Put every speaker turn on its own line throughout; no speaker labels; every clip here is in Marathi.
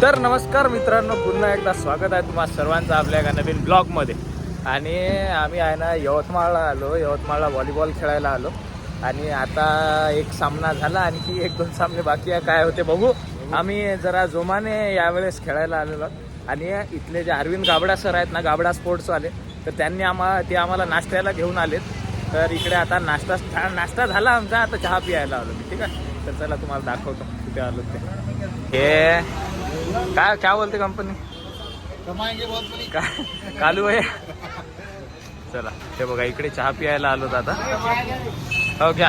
तर नमस्कार मित्रांनो पुन्हा एकदा स्वागत आहे तुम्हा सर्वांचं आपल्या एका नवीन ब्लॉगमध्ये. आणि आम्ही आहे ना यवतमाळला आलो यवतमाळला व्हॉलीबॉल खेळायला आलो. आणि आता एक सामना झाला आणखी एक दोन सामने बाकी आहे काय होते बघू. आम्ही जरा जोमाने यावेळेस खेळायला आलेलो आणि इथले जे अरविंद गाबडा सर आहेत ना गाबडा स्पोर्ट्सवाले तर त्यांनी आम्हा ते आम्हाला नाश्त्याला घेऊन आलेत. तर इकडे आता नाश्ता नाश्ता झाला आमचा आता चहा पियायला आलो मी ठीक आहे? तर चला तुम्हाला दाखवतो कुठे आलो ते. हे काय काय बोलते कंपनी कालू आहे? चला ते बघा इकडे चहा पियायला आलो आता. हो घ्या.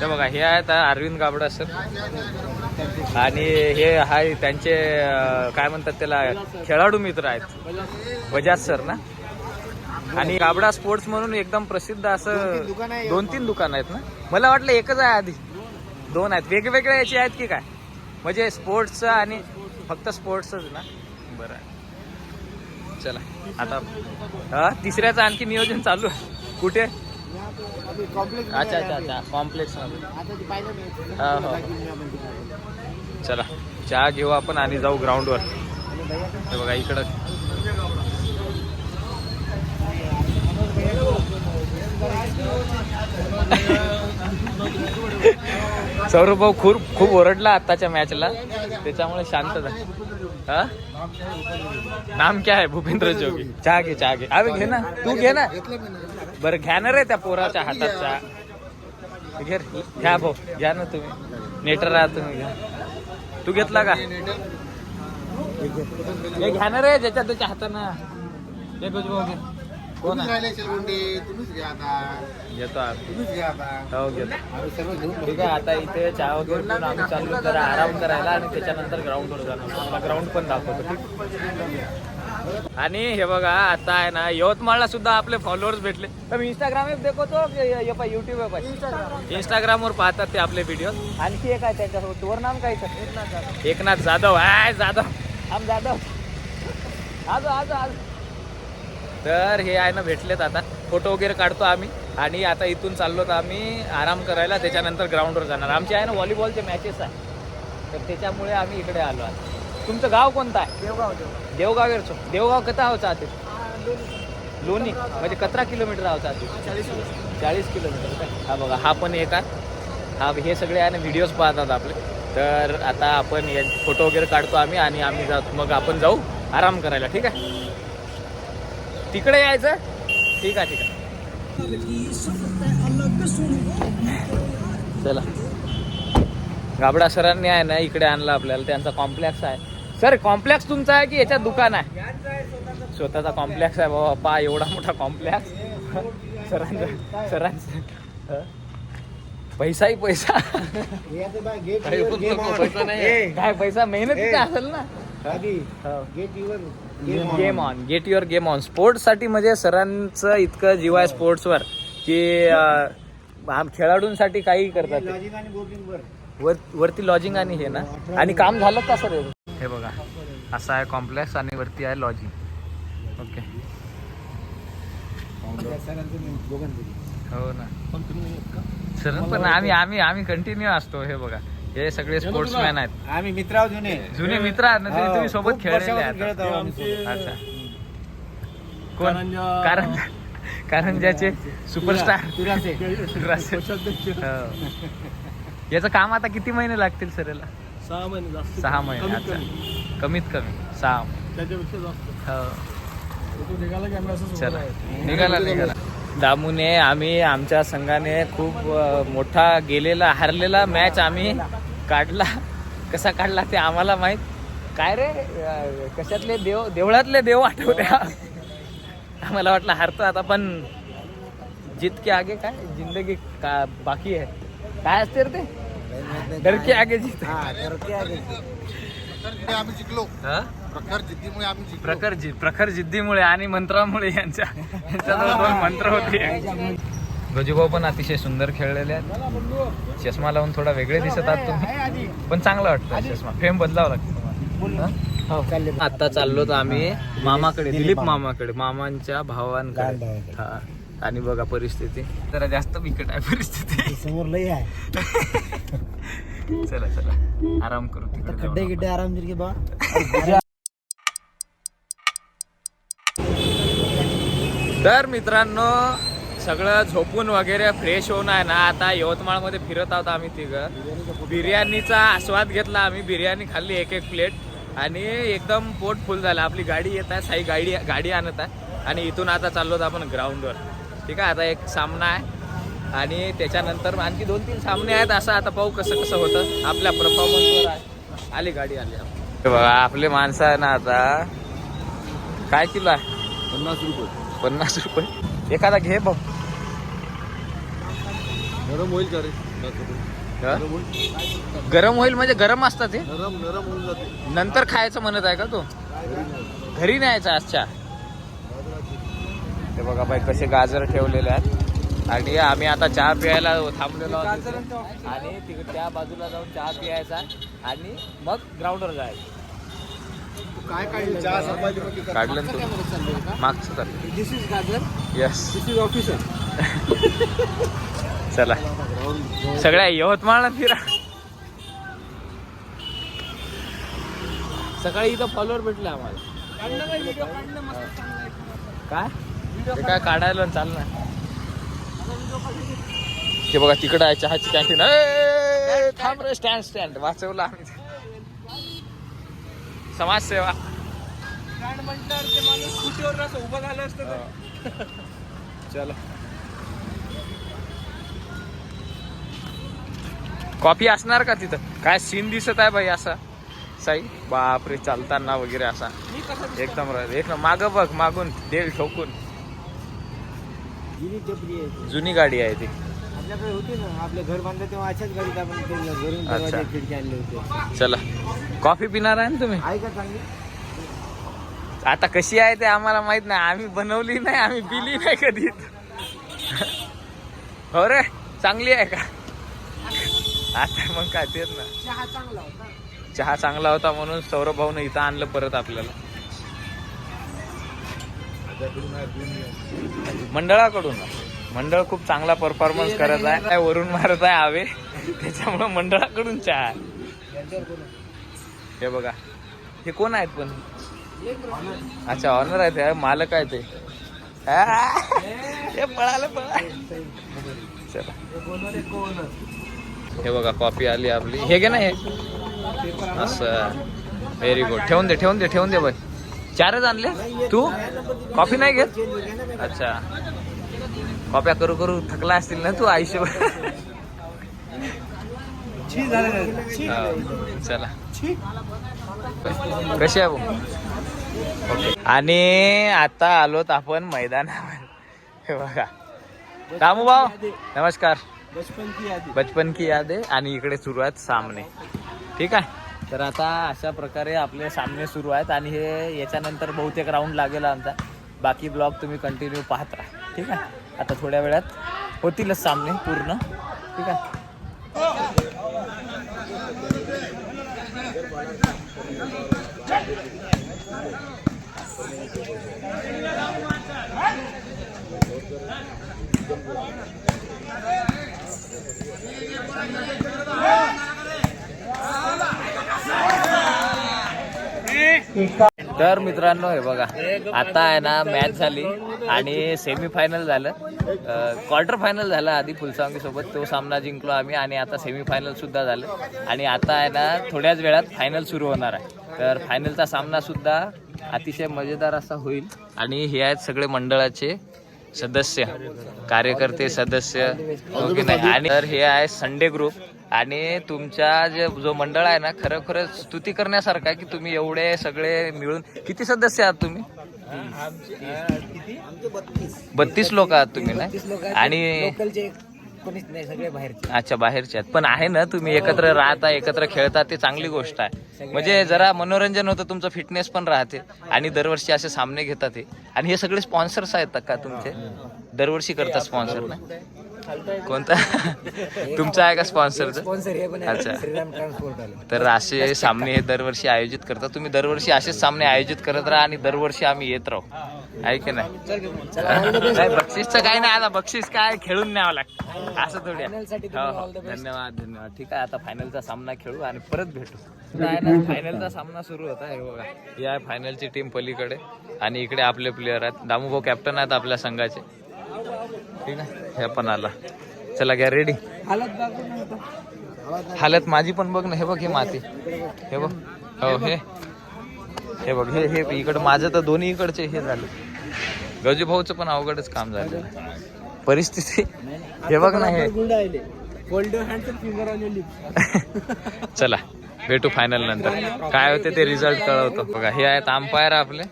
ते बघा हे आहेत अरविंद गाबडा सर आणि हे हाय त्यांचे काय म्हणतात त्याला खेळाडू मित्र आहेत. बजाज सर ना? आणि गाबडा स्पोर्ट्स म्हणून एकदम प्रसिद्ध असं दोन तीन दुकान आहेत. ना? मला वाटलं एकच आहे आधी. दोन आहेत. वेगवेगळे याचे आहेत की काय? म्हणजे स्पोर्ट्सचं आणि फक्त स्पोर्ट्सच ना? बरं. चला आता हा तिसऱ्याचं आणखी नियोजन चालू आहे. कुठे? अच्छा अच्छा अच्छा कॉम्प्लेक्स चला चहा घेऊ आपण आणि जाऊ ग्राउंडवर हे बघा इकडं. सौरभ भाऊ खूप खूप ओरडला आताच्या मॅचला त्याच्यामुळे शांत झाला नाम क्या आहे भूपेंद्र जोगी. चहा घे चहा घे. अरे घे ना. तू घे ना. बरं घ्या ना रे त्या पोराच्या हातात चहा घे घ्या भाऊ. घ्या ना तुम्ही. नेटर राहा तुम्ही. घ्या. तू घेतला का? हे घ्या ना रे ज्याच्या त्याच्या हातानं. हे भाऊ घे. कोण आहे? घेतो आम्ही. हो घेतो. ठीक आहे आता इथे चहा वगैरे पिऊन आम्ही चाललो जरा आराम करायला आणि त्याच्यानंतर ग्राउंडवर जाणार. तुम्हाला ग्राउंड पण दाखवतो ठीक? आणि हे बघा आता आहे ना यवतमाळला सुद्धा आपले फॉलोअर्स भेटले. तर मी इंस्टाग्राम देखो तो युट्यूब इंस्टाग्राम वर पाहतात ते आपले व्हिडिओ आणखी एक आहे त्याच्यासोबत. वर नाम काय एकनाथ एकनाथ जाधव आय जाधव. आम जाधव. आजो आजो आज. तर हे आहे ना भेटलेत आता. फोटो वगैरे काढतो आम्ही. आणि आता इथून चाललो तर आम्ही आराम करायला. त्याच्यानंतर ग्राउंडवर जाणार. आमचे आहे ना व्हॉलीबॉलचे मॅचेस आहे. तर त्याच्यामुळे आम्ही इकडे आलो आहे तुमचं गाव कोणतं आहे? देवगाव देवगाव. वेरचो देवगाव कथा आहो चाहते? लोणी. म्हणजे कतरा किलोमीटर आहो चाहते? चाळीस किलोमीटर. काय हा बघा हा पण एक आहे. हा हे सगळे आहे ना व्हिडिओज पाहतात आपले. तर आता आपण फोटो वगैरे काढतो आम्ही आणि आम्ही जातो. मग आपण जाऊ आराम करायला. ठीक आहे? तिकडे यायचं? ठीक आहे ठीक आहे. चला. गाबडा सरांनी आहे ना इकडे आणलं आपल्याला. त्यांचा कॉम्प्लेक्स आहे. सर कॉम्प्लेक्स तुमचा आहे की याच्यात दुकान आहे? स्वतःचा कॉम्प्लेक्स आहे बाबा. पा एवढा मोठा कॉम्प्लेक्स सरांचा सरांचा. हं? पैसाही पैसा काय पैसा? मेहनतीचा असेल ना. Game on get your game on स्पोर्ट्ससाठी म्हणजे सरांचं इतकं जीव आहे स्पोर्ट्सवर की अं, खेळाडूंसाठी काही करतात. ते. वर. वरती लॉजिंग आणि हे ना. आणि काम झालं का सर हे? बघा. असा आहे कॉम्प्लेक्स आणि वरती आहे लॉजिंग ओके हो ना. सर पण आम्ही आम्ही आम्ही कंटिन्यू असतो हे बघा. हे सगळे स्पोर्ट्समॅन आहेत.
आम्ही मित्र आहोत जुने.
जुने मित्र आहेत ना तुम्ही
हो,
तुम्ही सोबत
खूप
खेळलेले
वर्षापासून खेळत
आहेत
आहोत आम्ही सोबत.
अच्छा. कोण? कारण कारंजाचे सुपरस्टार
तुरासे.
हो. याचं काम आता किती महिने लागतील सर याला
सहा महिने जास्त.
सहा महिने
कमीत
अच्छा.
कमी.
कमीत कमी. सहा.
त्याच्यापेक्षा जास्त.
हो.
तो निघाला की आम्ही असं
चला. निघाला निघाला. दामूने आम्ही आमच्या संघाने खूप अ, मोठा गेलेला हारलेला मॅच आम्ही काढला? कसा काढला ते आम्हाला माहीत? काय रे? कशातले देव देवळातले देव आठवले. आम्हाला वाटलं हारतो आता पण जितके आगे काय जिंदगी का बाकी आहे. काय असते रे ते? डरके आगे जित
आम्ही जिंकलो.
हा?
प्रखर जिद्दीमुळे आम्ही जिंकलो.
प्रखर जि प्रखर जिद्दीमुळे आणि मंत्रामुळे यांच्या यांच्याजवळ दोन मंत्र होते. गजूभाऊ पण अतिशय सुंदर खेळलेले आहेत. चष्मा लावून थोडा वेगळे दिसत आहात तुम्ही. पण चांगला वाटतं चष्मा. फेम बदलावा लागतो तुम्हाला. हा? आता चाललो तर आम्ही मामाकडे दिलीप मामाकडे मामांच्या भावांकडे. हा. आणि बघा परिस्थिती. जरा जास्त बिकट आहे परिस्थिती.
समोर लई आहे.
चला चला. आराम करू
खड्डे. गिड्डे आराम की बा?
तर मित्रांनो सगळं झोपून वगैरे फ्रेश होऊन आहे ना आता यवतमाळमध्ये फिरत आहोत आम्ही तिघं. बिर्याणीचा आस्वाद घेतला आम्ही बिर्याणी खाल्ली एक एक प्लेट आणि एकदम पोट फुल झालं. आपली गाडी येत आहे साई गाडी गाडी आणत आहे. आणि इथून आता चाललो आहोत आपण ग्राउंडवर ठीक आहे आता एक सामना आहे. आणि त्याच्यानंतर आणखी दोन तीन सामने आहेत असं आता पाहू कसं कसं होतं. आपल्या परफॉर्मन्सवर आहे. आली गाडी आली हे बघा आपले माणसं आहे ना आता. काय किलो आहे?
पन्नास रुपये.
पन्नास रुपये. एखादा घे भाऊ
गरम होईल का रे?
हा? गरम होईल. म्हणजे गरम असतात ते?
नरम नरम होऊन जाते.
नंतर खायचं म्हणत आहे का तो? घरी न्यायचं आजच्या. ते बघा बाई कसे गाजर ठेवलेले आहेत. आणि आम्ही आता चहा प्यायला थांबलेलो आहोत. आणि तिकडे त्या बाजूला जाऊन चहा प्यायचा आणि मग ग्राउंडवर जायचं.
काय तिथं.
काढलं ना तू मागचं चाललं
दिस इज गाजर
यस
दिस इज ऑफिसर
चला. सगळ्या यवतमाळला फिरा. सकाळी इथं फॉलोअर भेटले आम्हाला. काय? ते काय काढायला चाल ना ते बघा तिकडं आहे चहाची कॅन्टीन थांब रे स्टँड स्टँड वाचवला आम्ही. समाजसेवा चलो. कॉफी असणार का तिथं? काय सीन दिसत आहे भाई असा? साई बापरे चालताना वगैरे असा. एकदम र- एक माग बघ मागून देव ठोकून.
जुनी
गाडी आहे ती.
आपल्याकडे होती ना आपलं घर बांधलं तेव्हा अशाच गाडीत आपण ते घरून
अच्छा.
दरवाजे खिडकी आणले होते.
चला. कॉफी पिणार आहे ना तुम्ही?
आहे का चांगली?
आता कशी आहे ते आम्हाला माहीत नाही. आम्ही बनवली नाही आम्ही पिली नाही कधी. हो रे चांगली आहे का? आता मग काय तेच ना.
चहा चांगला होता.
चहा चांगला होता म्हणून सौरभ भाऊन इथं आणलं परत आपल्याला. मंडळाकडून. मंडळ खूप चांगला परफॉर्मन्स करत आहे. काय वरून मारत आहे हवे त्याच्यामुळं मंडळाकडून चहा हे बघा. हे कोण आहेत पण? अच्छा ऑनर आहे ते मालक आहे ते. आ, हे पळालं पळा चला.
कोण
हे बघा कॉपी आली आपली. हे घे ना हे. असं. व्हेरी गुड ठेवून दे ठेवून दे ठेवून दे बाई. चारच आणले? तू? कॉफी नाही घेत? अच्छा. कॉप्या करू करू थकला असतील ना तू आयुष्यभर? चला. कशी आहे ओके आणि आता आलोत आपण मैदानावर. हे बघा. रामू भाऊ नमस्कार.
बचपन की यादी.
बचपन की याद आहे आणि इकडे सुरू आहेत सामने. ठीक आहे? तर आता अशा प्रकारे आपले सामने सुरू आहेत आणि हे याच्यानंतर बहुतेक राऊंड लागेल आमचा. बाकी ब्लॉग तुम्ही कंटिन्यू पाहत. राहा ठीक आहे? आता थोड्या वेळात होतीलच सामने पूर्ण. ठीक आहे? तर मित्रांनो हे बघा आता आहे ना मॅच झाली आणि सेमी फायनल झालं क्वार्टर फायनल झालं आधी फुलसावंगी सोबत. तो सामना जिंकलो आम्ही आणि आता सेमी फायनल सुद्धा झालं. आणि आता आहे ना थोड्याच वेळात फायनल सुरू होणार आहे. तर फायनलचा सामना सुद्धा अतिशय मजेदार असा होईल. आणि हे आहेत सगळे मंडळाचे सदस्य कार्यकर्ते सदस्य ओके नाही. आणि तर हे आहे संडे ग्रुप आणि तुमच्या जे जो मंडळ आहे ना खरोखर स्तुती करण्यासारखं आहे की तुम्ही एवढे सगळे मिळून किती सदस्य आहात तुम्ही?
बत्तीस
लोक आहात तुम्ही ना आणि
लोकलचे कोणीच नाही सगळे बाहेरचे
अच्छा बाहेरचे आहेत. पण आहे ना तुम्ही एकत्र राहता एकत्र खेळता ते चांगली गोष्ट आहे. म्हणजे जरा मनोरंजन होतं तुमचं फिटनेस पण राहते. आणि दरवर्षी असे सामने घेतात हे. आणि हे सगळे स्पॉन्सर्स आहेत का तुमचे? दरवर्षी करतात स्पॉन्सर ना कोणता? तुमचा आहे का स्पॉन्सर अच्छा. तर असे सामने हे दरवर्षी आयोजित करतात तुम्ही दरवर्षी असेच सामने आयोजित करत राहा आणि दरवर्षी आम्ही येत राहू. आहे की नाही? बक्षीसचं काही नाही आता. बक्षीस काय खेळून न्यावं लागतं. असं थोडी हो, हो. धन्यवाद धन्यवाद. ठीक आहे आता फायनलचा सामना खेळू आणि परत भेटू. नाही ना फायनलचा सामना सुरू होता हे बघा. आहे फायनलची टीम पलीकडे. आणि इकडे आपले प्लेअर आहेत. दामूभाऊ कॅप्टन आहेत आपल्या संघाचे. ठीक आहे. हे पण आला. चला घ्या रेडी
हालत
माझी पण बघ ना हे बघ हे माती. हे बघ. हो हे. हे बघ हे हे इकडं माझं तर दोन्ही इकडचे हे झालं. गजू भाऊचं पण अवघडच काम झालं परिस्थिती हे बघ ना हे. चला भेटू फायनल नंतर. काय होते ते रिझल्ट कळवतो. बघा हे आहेत अंपायर आपले.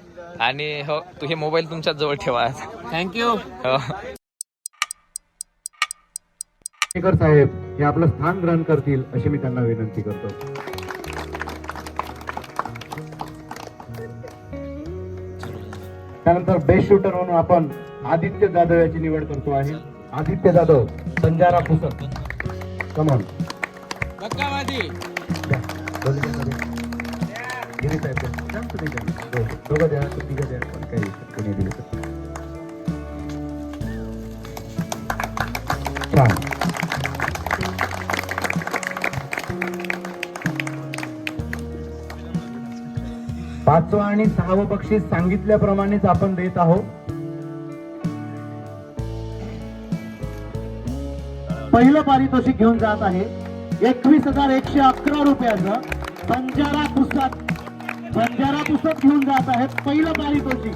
आणि हो तू हे मोबाईल तुमच्याच जवळ ठेवा.
थँक्यू
हो.
शेखर साहेब हे आपलं स्थान ग्रहण करतील अशी मी त्यांना विनंती करतो. त्यानंतर बेस्ट शूटर म्हणून आपण आदित्य जाधव याची निवड करतो आहे. आदित्य जाधव बंजारा पुसत कमॉन गिरी पाचवा आणि सहावं बक्षीस सांगितल्याप्रमाणेच आपण देत आहोत. पहिलं पारितोषिक घेऊन जात आहे. एकवीस हजार एकशे अकरा रुपयाचं बंजारा पुस्तक. बंजारा पुस्तक घेऊन जात आहे पहिलं पारितोषिक.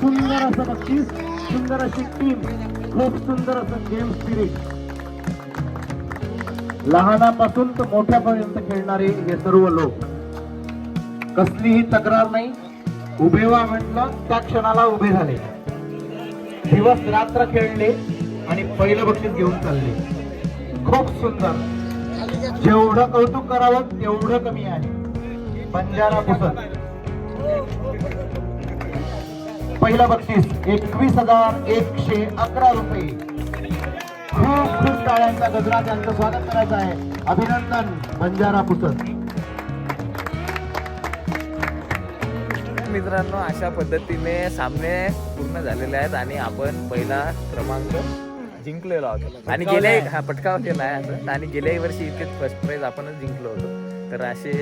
सुंदर असं बक्षीस सुंदर अशी टीम खूप सुंदर असं गेम स्पिरिट लहानापासून तर मोठ्यापर्यंत खेळणारे हे सर्व लोक. कसलीही तक्रार नाही. उभे व्हा म्हटलं त्या क्षणाला उभे झाले. दिवस रात्र खेळले आणि पहिलं बक्षीस घेऊन चालले. खूप सुंदर. जेवढं कौतुक करावं तेवढं कमी आहे. बंजारा पुसत पहिलं बक्षीस एकवीस हजार एकशे अकरा रुपये. खूप खूप टाळ्यांचा गजरा त्यांचं स्वागत करायचं आहे. अभिनंदन बंजारा पुसत
मित्रांनो अशा पद्धतीने सामने पूर्ण झालेले आहेत आणि आपण पहिला क्रमांक जिंकलेलो आहोत. आणि गेल्या हा पटकावलेला आहे असं आणि गेल्याही वर्षी इतकेच फर्स्ट प्राईज आपणच जिंकलो होतो. तर असे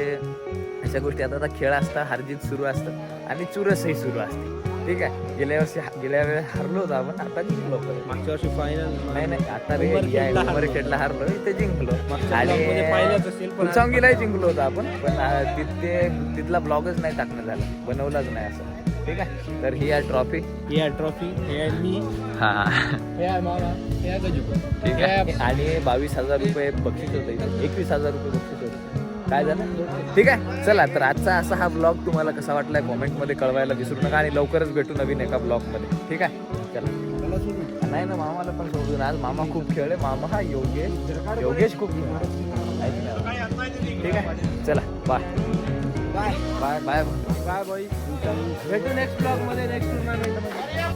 अशा गोष्टी. आता आता खेळ असतात हारजीत सुरू असतं आणि चुरसही सुरू असते. ठीक आहे. गेल्या वर्षी गेल्या वेळेस हारलो होतो आपण आता जिंकलो.
मागच्या वर्षी फायनल
नाही नाही आता रे
उमरखेडला हारलो.
इथे जिंकलो. फुलसावंगीलाही जिंकलो होतो आपण पण तिथे तिथला ब्लॉगच नाही टाकणं झालं बनवलाच नाही असं. ठीक आहे? तर ही आहे ट्रॉफी
ही आहे ट्रॉफी हे आहे मी.
हा.
हे आहे मामा हे आहे गजू.
ठीक आहे. आणि बावीस हजार रुपये बक्षीस होतं इथे. एकवीस हजार रुपये बक्षीस. काय झालं? ठीक आहे चला तर आजचा असा हा ब्लॉग तुम्हाला कसा वाटलाय कॉमेंटमध्ये कळवायला विसरू नका आणि लवकरच भेटू नवीन एका ब्लॉगमध्ये ठीक आहे? चला. नाही ना मामाला पण सोडून आज मामा खूप खेळले. मामा हा योगेश. योगेश खूप. ठीक आहे? चला bye
bye
bye bye
bye bye भेटू नेक्स्ट ब्लॉगमध्ये नेक्स्ट टुर्नामेंटमध्ये.